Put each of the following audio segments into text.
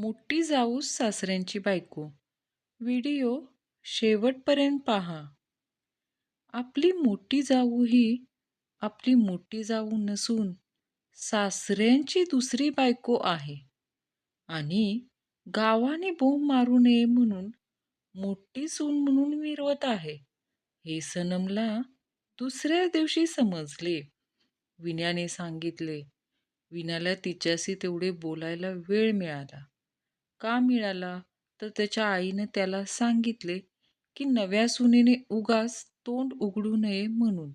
मोठी जाऊ सासऱ्यांची बायको. व्हिडिओ शेवटपर्यंत पहा. आपली मोठी जाऊ ही आपली मोठी जाऊ नसून सासऱ्यांची दुसरी बायको आहे. आणि गावाने बोंब मारू नये म्हणून मोठी सून म्हणून मिरवत आहे. हे सनमला दुसऱ्या दिवशी समजले. विन्याने सांगितले. विनाला तिच्याशी तेवढे बोलायला वेळ मिळाला. का मिळाला तर त्याच्या आईनं त्याला सांगितले की नव्या सुनेने उगाच तोंड उघडू नये म्हणून.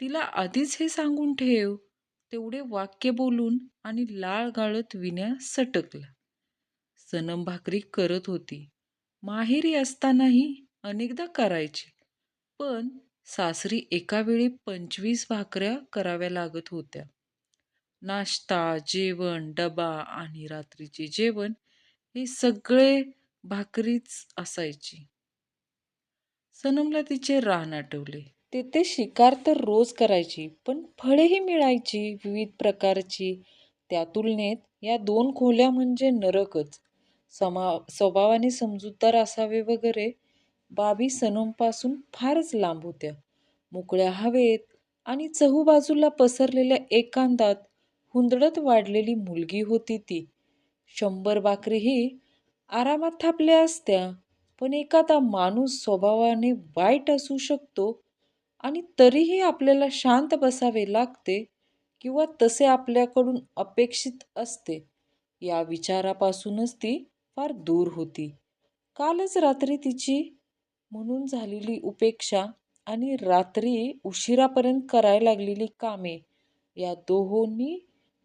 तिला आधीच हे सांगून ठेव तेवढे वाक्य बोलून आणि लाळ गाळत विण्या सटकला. सनम भाकरी करत होती. माहेरी असतानाही अनेकदा करायची पण सासरी एका वेळी पंचवीस भाकऱ्या कराव्या लागत होत्या. नाश्ता जेवण डबा आणि रात्रीचे जेवण हे सगळे भाकरीच असायची. सनमला तिचे रान आठवले. तेथे शिकार तर रोज करायची पण फळेही मिळायची विविध प्रकारची. त्या तुलनेत या दोन खोल्या म्हणजे नरकच. समा स्वभावाने समजूतदार असावे वगैरे बाबी सनमपासून फारच लांब होत्या. मोकळ्या हवेत आणि चहूबाजूला पसरलेल्या एकांतात हुंदडत वाढलेली मुलगी होती ती. शंभर बाकरीही आरामात थापल्या असत्या. पण एखादा माणूस स्वभावाने वाईट असू शकतो आणि तरीही आपल्याला शांत बसावे लागते किंवा तसे आपल्याकडून अपेक्षित असते या विचारापासूनच ती फार दूर होती. कालच रात्री तिची म्हणून झालेली उपेक्षा आणि रात्री उशिरापर्यंत करायला लागलेली कामे या दोहोंनी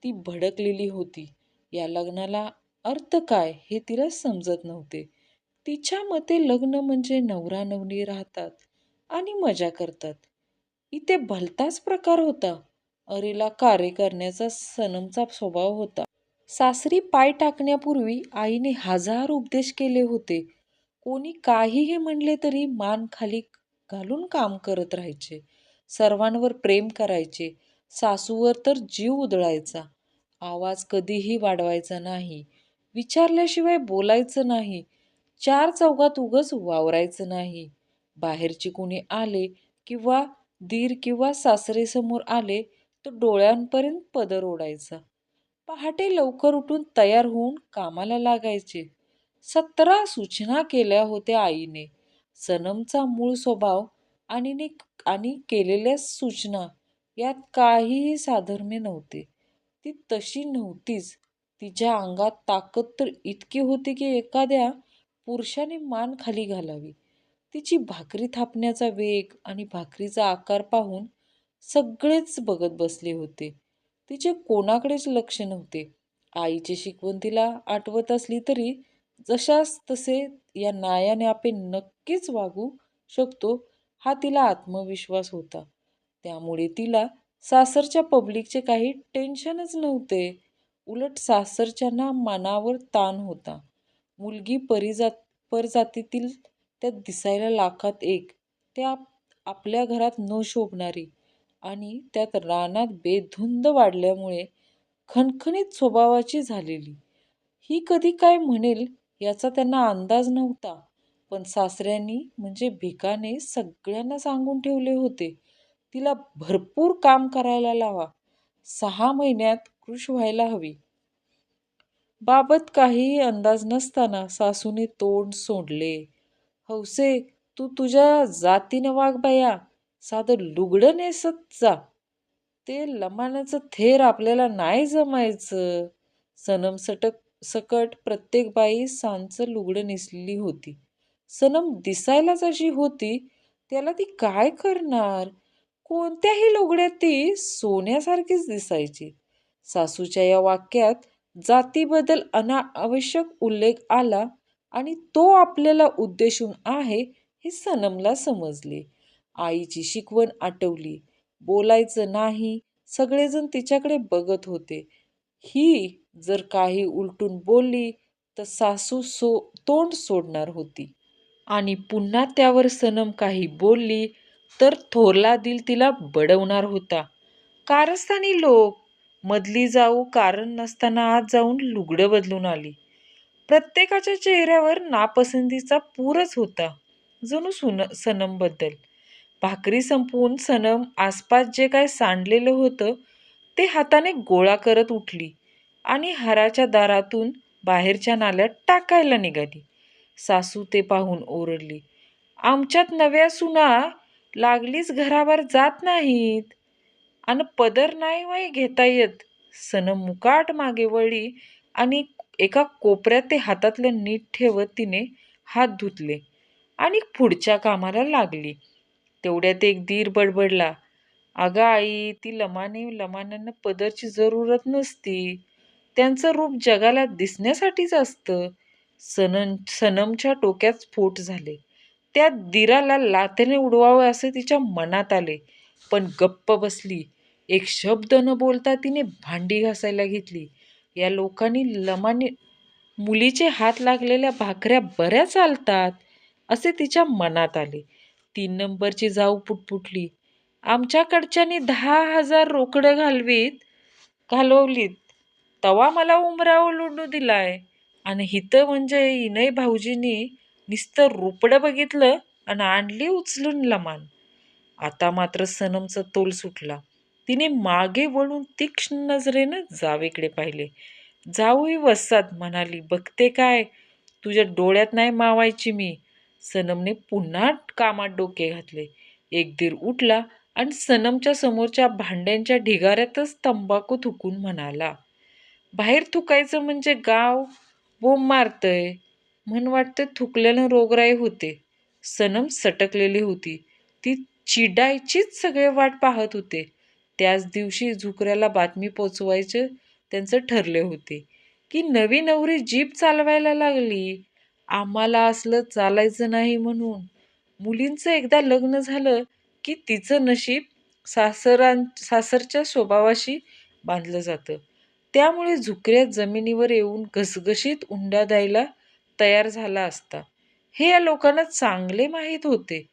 ती भडकलेली होती. या लग्नाला अर्थ काय हे तिला समजत नव्हते. तिच्या मते लग्न म्हणजे नवरा नवरी राहतात आणि मजा करतात. इथे भलताच प्रकार होता. अरेला कार्य करण्याचा सनमचा स्वभाव होता. सासरी पाय टाकण्यापूर्वी आईने हजार उपदेश केले होते. कोणी काहीही म्हणले तरी मान खाली घालून काम करत राहायचे. सर्वांवर प्रेम करायचे. सासूवर तर जीव उधळायचा. आवाज कधीही वाढवायचा नाही. विचारल्याशिवाय बोलायचं नाही. चार चौघात उगच वावरायचं नाही. बाहेरचे कुणी आले किंवा दीर किंवा सासरेसमोर आले तर डोळ्यांपर्यंत पदर ओढायचा. पहाटे लवकर उठून तयार होऊन कामाला लागायचे. सतरा सूचना केल्या होत्या आईने. सनमचा मूळ स्वभाव आणि आणि केलेल्या सूचना यात काहीही साधर्म्य नव्हते. ती तशी नव्हतीच. तिच्या अंगात ताकद तर इतकी होती की एखाद्या पुरुषाने मान खाली घालावी. तिची भाकरी थापण्याचा वेग आणि भाकरीचा आकार पाहून सगळेच बघत बसले होते. तिचे कोणाकडेच लक्ष नव्हते. आईची शिकवण तिला आठवत असली तरी जशास तसे या नायाने आपण नक्कीच वागू शकतो हा तिला आत्मविश्वास होता. त्यामुळे तिला सासरच्या पब्लिकचे काही टेन्शनच नव्हते. उलट सासरच्यांना मनावर ताण होता. मुलगी परिजात परजातीतील त्यात दिसायला लाखात एक. त्या आपल्या घरात न शोभणारी आणि त्यात रानात बेधुंद वाढल्यामुळे खणखणीत स्वभावाची झालेली. ही कधी काय म्हणेल याचा त्यांना अंदाज नव्हता. पण सासऱ्यांनी म्हणजे भिकाने सगळ्यांना सांगून ठेवले होते. तिला भरपूर काम करायला लावा. सहा महिन्यात कृश व्हायला हवी. बाबत काहीही अंदाज नसताना सासूने तोंड सोडले. हौसे तू तुझ्या जातीनं वाघ बाया. साधं लुगडं नेसत जा. ते लमानाचं थेर आपल्याला नाही जमायचं. सनम सटक सकट प्रत्येक बाई सांचं लुगडं नेसलेली होती. सनम दिसायलाच अशी होती त्याला ती काय करणार? कोणत्याही लुगड्यात ती सोन्यासारखीच दिसायची. सासूच्या या वाक्यात जातीबद्दल अनावश्यक उल्लेख आला आणि तो आपल्याला उद्देशून आहे हे सनमला समजले. आईची शिकवण आठवली. बोलायचं नाही सगळेजण तिच्याकडे बघत होते. ही जर काही उलटून बोलली तर सासू सो तोंड सोडणार होती. आणि पुन्हा त्यावर सनम काही बोलली तर थोरला दिल तिला बडवणार होता. कारस्थानी लोक मधली जाऊ कारण नसताना आत जाऊन लुगडं बदलून आली. प्रत्येकाच्या चेहऱ्यावर नापसंतीचा पूरच होता जणू सुन सनमबद्दल. भाकरी संपवून सनम आसपास जे काय सांडलेलं होतं ते हाताने गोळा करत उठली आणि हाराच्या दारातून बाहेरच्या नाल्यात टाकायला निघाली. सासू ते पाहून ओरडली आमच्यात नव्या सुना लागलीच घरावर जात नाहीत. आणि पदर नाही वय घेता येत. सन मुकाट मागे वळली आणि एका कोपऱ्यात ते हातातलं नीट ठेवत तिने हात धुतले आणि पुढच्या कामाला लागली. तेवढ्यात एक दीर बडबडला. अगं आई ती लमाने लमानांना पदरची जरूरत नसती. त्यांचं रूप जगाला दिसण्यासाठीच असतं. सनन सनमच्या डोक्यात स्फोट झाले. त्या दिराला लाथेने उडवावं असे तिच्या मनात आले. पण गप्प बसली. एक शब्द न बोलता तिने भांडी घासायला घेतली. या लोकांनी लमाने मुलीचे हात लागलेल्या भाकऱ्या बऱ्या चालतात असे तिच्या मनात आले. तीन नंबरची जाऊ पुटपुटली. आमच्याकडच्यानी दहा हजार रोकडं घालवीत घालवलीत. तवा मला उमराव लुडू दिलाय. आणि हिथं म्हणजे इनय भाऊजींनी नुसतं रुपडं बघितलं आणि आणली उचलून लमान. आता मात्र सनमचा तोल सुटला. तिने मागे वळून तीक्ष्ण नजरेनं जावेकडे पाहिले. जाऊही वसात म्हणाली. बघते काय? तुझ्या डोळ्यात नाही मावायची मी. सनमने पुन्हा कामात डोके घातले. एक दीर उठला आणि सनमच्या समोरच्या भांड्यांच्या ढिगाऱ्यातच तंबाखू थुकून म्हणाला बाहेर थुकायचं म्हणजे गाव? बोंब मारतंय. म्हण वाटतं थुकल्यानं रोगराई होते. सनम सटकलेली होती. ती चिडायचीच सगळे वाट पाहत होते. त्याच दिवशी झुकऱ्याला बातमी पोचवायचं त्यांचं ठरले होते. की नवी नवरी जीप चालवायला लागली. आम्हाला असलं चालायचं नाही म्हणून. मुलींचं एकदा लग्न झालं की तिचं नशीब सासरां सासरच्या स्वभावाशी बांधलं जातं. त्यामुळे झुकऱ्या जमिनीवर येऊन घसघशीत उंड्या द्यायला तयार झाला असता. हे या लोकांना चांगले माहीत होते.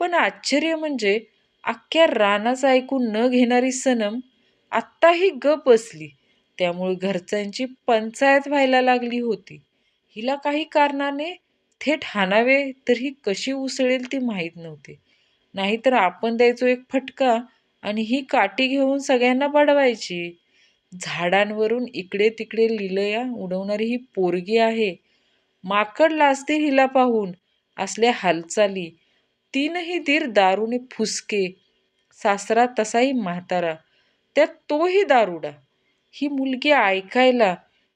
पण आश्चर्य म्हणजे अख्ख्या रानाचं ऐकून न घेणारी सनम आत्ताही गप बसली त्यामुळे घरच्यांची पंचायत व्हायला लागली होती. हिला काही कारणाने थेट हाणावे तर ही कशी उसळेल ती माहीत नव्हते. नाहीतर आपण द्यायचो एक फटका आणि ही काठी घेऊन सगळ्यांना बडवायची झाडांवरून इकडे तिकडे लिलया उडवणारी ही पोरगी आहे. माकड लाजते हिला पाहून. असल्या हालचाली. तीनही धीर दारूने फुसके. सासरा तसाही म्हातारा. त्यात तोही दारुडा. ही मुलगी ऐकायला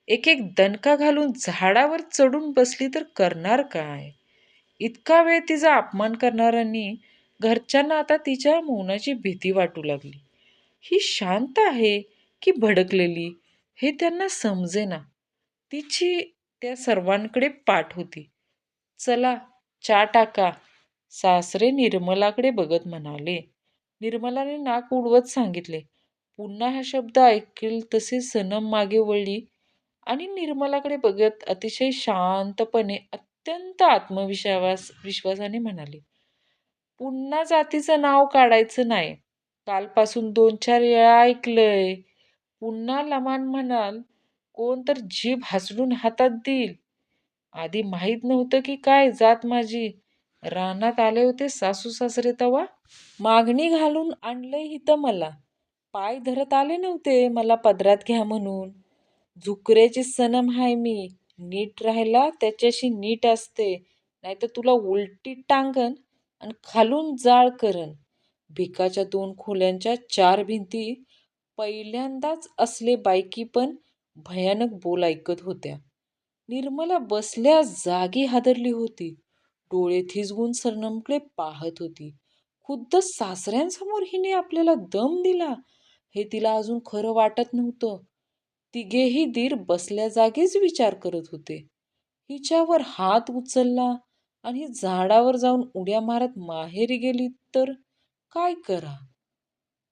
एक एक दणका घालून झाडावर चढून बसली तर करणार काय? इतका वेळ तिचा अपमान करणाऱ्यांनी घरच्यांना आता तिच्या मौनाची भीती वाटू लागली. ही शांत आहे की भडकलेली? हे त्यांना समजेना. तिची त्या सर्वांकडे पाठ होती. चला चा टाका सासरे निर्मलाकडे बघत म्हणाले. निर्मलाने नाक उडवत सांगितले पुन्हा हा शब्द ऐकेल तसे सनम मागे वळली आणि निर्मलाकडे बघत अतिशय शांतपणे अत्यंत आत्मविश्वास विश्वासाने म्हणाले पुन्हा जातीचं नाव काढायचं नाही. कालपासून दोन चार वेळा ऐकलंय. पुन्हा लमान म्हणाल कोण तर जीभ हसडून हातात देईल. आधी माहीत नव्हतं की काय जात माझी. रानात आले होते सासू सासरे तवा. मागणी घालून आणलंय हिथं मला. पाय धरत आले नव्हते मला पदरात घ्या म्हणून. झुकऱ्याची सनम हाय मी. नीट राहायला त्याच्याशी नीट असते. नाहीतर तुला उलटी टांगन आणि खालून जाळ करन. भिकाच्या दोन खोल्यांच्या चार भिंती पहिल्यांदाच असले बायकी पण भयानक बोल ऐकत होत्या. निर्मला बसल्या जागी हादरली होती. डोळे थिजवून सरनमकडे पाहत होती. खुद्द सासऱ्यांसमोर हिने आपल्याला दम दिला. हे तिला अजून खरं वाटत नव्हतं. तिघेही दीर बसल्या जागीच विचार करत होते. हिच्यावर हात उचलला आणि झाडावर जाऊन उड्या मारत माहेरी गेली तर काय करा?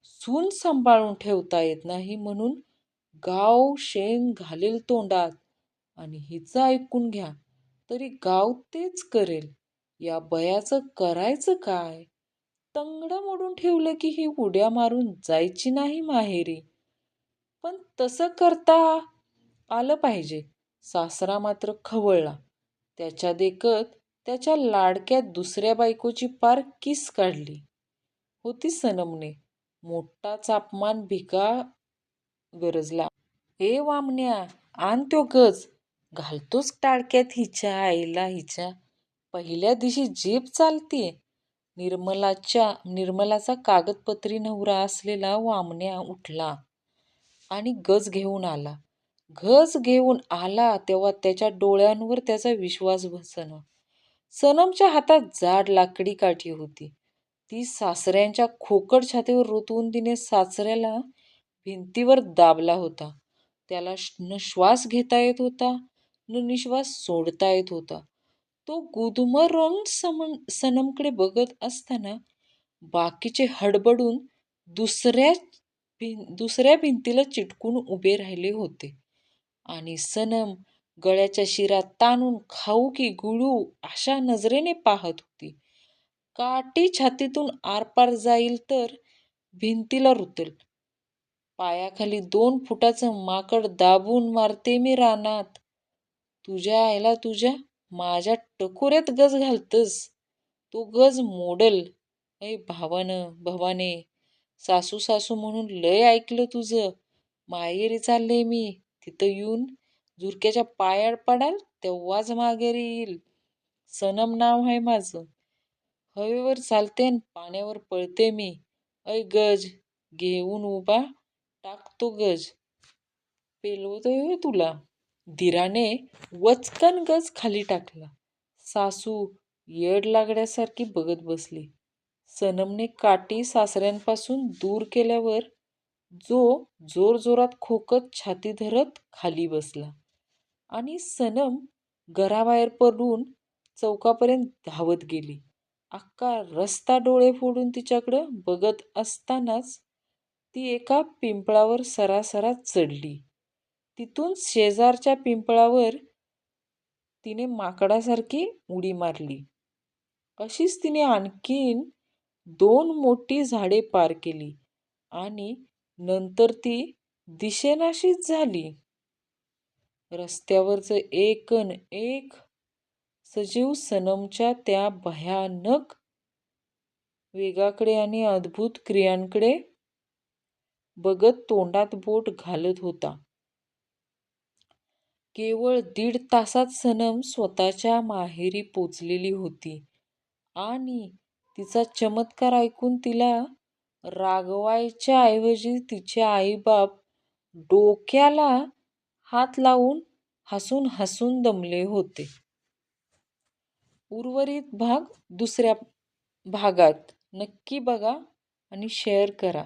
सून सांभाळून ठेवता येत नाही म्हणून गाव शेण घालेल तोंडात. आणि हिचं ऐकून घ्या तरी गाव तेच करेल. या बयाचं करायचं काय? तंगडं मोडून ठेवलं की ही उड्या मारून जायची नाही माहेरी. पण तसं करता आलं पाहिजे. सासरा मात्र खवळला. त्याच्या देखत त्याच्या लाडक्या दुसऱ्या बायकोची पार किस काढली? होती सनमने. मोठाच अपमान भिका गरजला ए वामण्या आण तो गज. घालतोच टाळक्यात हिच्या आईला हिच्या. पहिल्या दिवशी जीप चालती. निर्मलाच्या निर्मलाचा कागदपत्री नवरा असलेला वामण्या उठला आणि गज घेऊन आला. गज घेऊन आला तेव्हा त्याच्या डोळ्यांवर त्याचा विश्वास बसना सनमच्या हातात जाड लाकडी काठी होती. ती सासऱ्यांच्या खोकड छातीवर रोतवून तिने सासऱ्याला भिंतीवर दाबला होता. त्याला न श्वास घेता येत होता न निश्वास सोडता येत होता. तो गुदमरून समन सनमकडे बघत असताना बाकीचे हडबडून दुसऱ्या भिं दुसऱ्या भिंतीला चिटकून उभे राहिले होते. आणि सनम गळ्याच्या शिरा ताणून खाऊ की गुळू अशा नजरेने पाहत होती. काठी छातीतून आरपार जाईल तर भिंतीला रुतेल. पायाखाली दोन फुटाचं माकड दाबून मारते मी रानात. तुझ्या आईला तुझ्या माझ्या टकोऱ्यात गज घालतस. तो गज मोडल. ऐ भावानं भवाने सासू सासू म्हणून लय ऐकलं तुझं. माहेरी चालले मी. तिथं येऊन झुरक्याच्या पायाड पडाल तेव्हाच माघेरी येईल. सनम नाव आहे माझं. हवेवर चालते न पाण्यावर पळते मी. ऐ गज घेऊन उभा टाकतो गज. पेलवतोय तुला. धीराने वचकन गज खाली टाकला. सासू येड लागण्यासारखी बघत बसली. सनमने काठी सासऱ्यांपासून दूर केल्यावर जो जोरजोरात खोकत छाती धरत खाली बसला. आणि सनम घराबाहेर पडून चौकापर्यंत धावत गेली. अख्खा रस्ता डोळे फोडून तिच्याकडं बघत असतानाच ती एका पिंपळावर सरासरा चढली. तिथून शेजारच्या पिंपळावर तिने माकडासारखी उडी मारली. अशीच तिने आणखीन दोन मोठी झाडे पार केली आणि नंतर ती दिशेनाशीच झाली. रस्त्यावरचं एकन एक सजीव सनमच्या त्या भयानक वेगाकडे आणि अद्भुत क्रियांकडे बघत तोंडात बोट घालत होता. केवळ दीड तासात सनम स्वतःच्या माहेरी पोचलेली होती आणि तिचा चमत्कार ऐकून तिला रागवायच्या ऐवजी तिचे आईबाप डोक्याला हात लावून हसून हसून दमले होते. उर्वरित भाग दुसऱ्या भागात. नक्की बघा आणि शेअर करा.